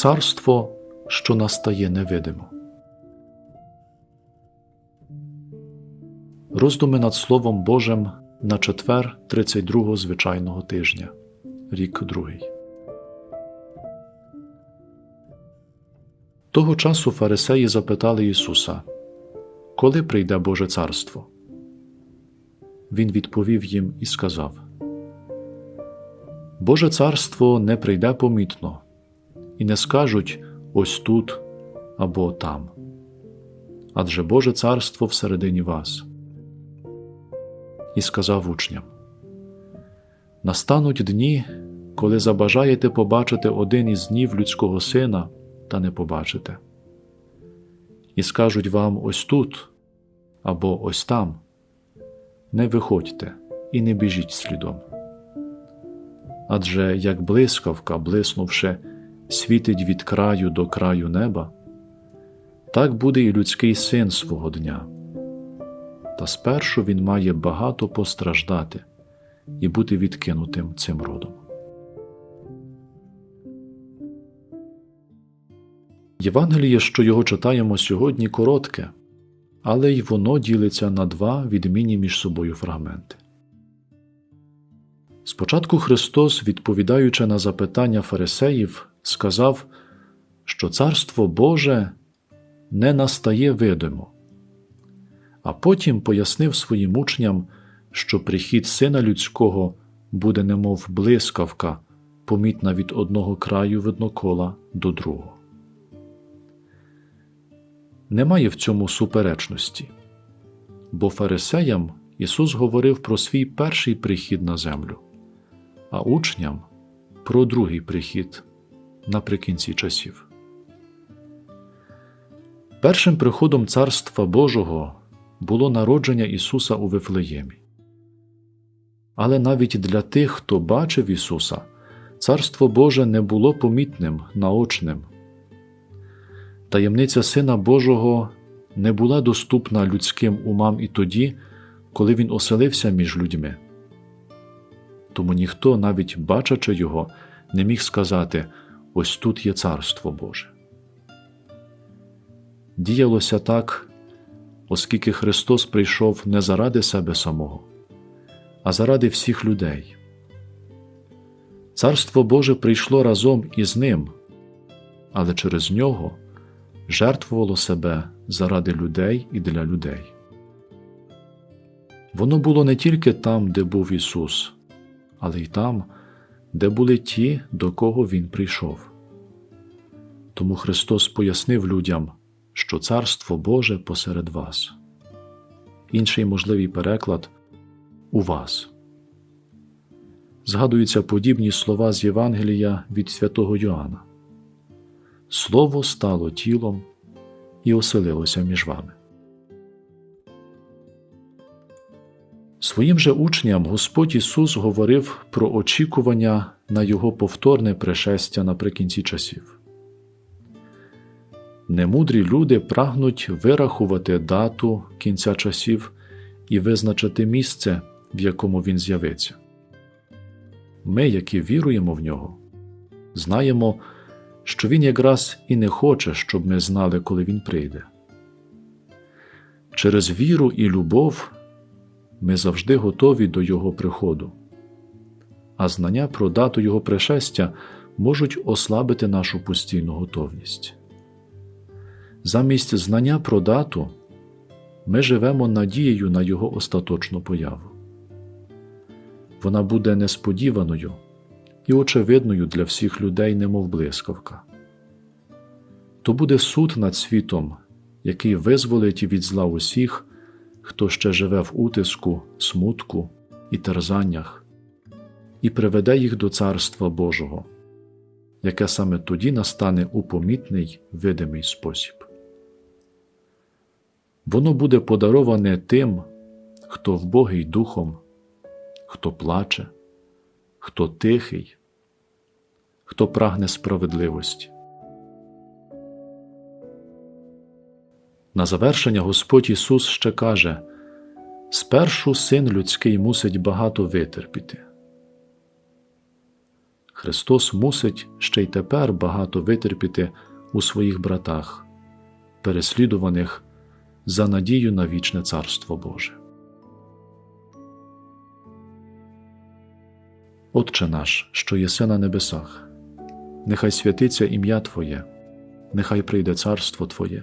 Царство, що настає невидимо. Роздуми над Словом Божим на четвер 32-го звичайного тижня, рік другий. Того часу фарисеї запитали Ісуса, Коли прийде Боже Царство? Він відповів їм і сказав: Боже царство не прийде помітно, і не скажуть ось тут або там. Адже Боже царство всередині вас. І сказав учням: Настануть дні, коли забажаєте побачити один із днів людського сина, та не побачите. І скажуть вам ось тут або ось там. Не виходьте і не біжіть слідом. Адже як блискавка, блиснувши, світить від краю до краю неба, так буде і людський син свого дня. Та спершу він має багато постраждати і бути відкинутим цим родом. Євангеліє, що його читаємо сьогодні, коротке, але й воно ділиться на два відмінні між собою фрагменти. Спочатку Христос, відповідаючи на запитання фарисеїв, сказав, що Царство Боже не настає видимо, а потім пояснив своїм учням, що прихід Сина Людського буде немов блискавка, помітна від одного краю виднокола до другого. Немає в цьому суперечності, бо фарисеям Ісус говорив про свій перший прихід на землю, а учням про другий прихід наприкінці часів. Першим приходом Царства Божого було народження Ісуса у Вифлеємі. Але навіть для тих, хто бачив Ісуса, Царство Боже не було помітним, наочним. Таємниця Сина Божого не була доступна людським умам і тоді, коли Він оселився між людьми. Тому ніхто, навіть бачачи його, не міг сказати ось тут є Царство Боже. Діялося так, оскільки Христос прийшов не заради себе самого, а заради всіх людей. Царство Боже прийшло разом із Ним, але через нього жертвувало себе заради людей і для людей. Воно було не тільки там, де був Ісус, але й там, де були ті, до кого Він прийшов. Тому Христос пояснив людям, що Царство Боже посеред вас. Інший можливий переклад у вас. Згадуються подібні слова з Євангелія від святого Йоанна. Слово стало тілом і оселилося між вами. Своїм же учням Господь Ісус говорив про очікування на Його повторне пришестя наприкінці часів. Немудрі люди прагнуть вирахувати дату кінця часів і визначити місце, в якому він з'явиться. Ми, які віруємо в нього, знаємо, що він якраз і не хоче, щоб ми знали, коли він прийде. Через віру і любов ми завжди готові до Його приходу, а знання про дату Його пришестя можуть ослабити нашу постійну готовність. Замість знання про дату ми живемо надією на Його остаточну появу. Вона буде несподіваною і очевидною для всіх людей, немов блискавка. То буде суд над світом, який визволить від зла усіх, хто ще живе в утиску, смутку і терзаннях, і приведе їх до Царства Божого, яке саме тоді настане у помітний видимий спосіб. Воно буде подароване тим, хто вбогий духом, хто плаче, хто тихий, хто прагне справедливості. На завершення Господь Ісус ще каже Спершу син людський мусить багато витерпіти. Христос мусить ще й тепер багато витерпіти у своїх братах, переслідуваних за надію на вічне Царство Боже. Отче наш, що єси на небесах, нехай святиться ім'я Твоє, нехай прийде царство Твоє,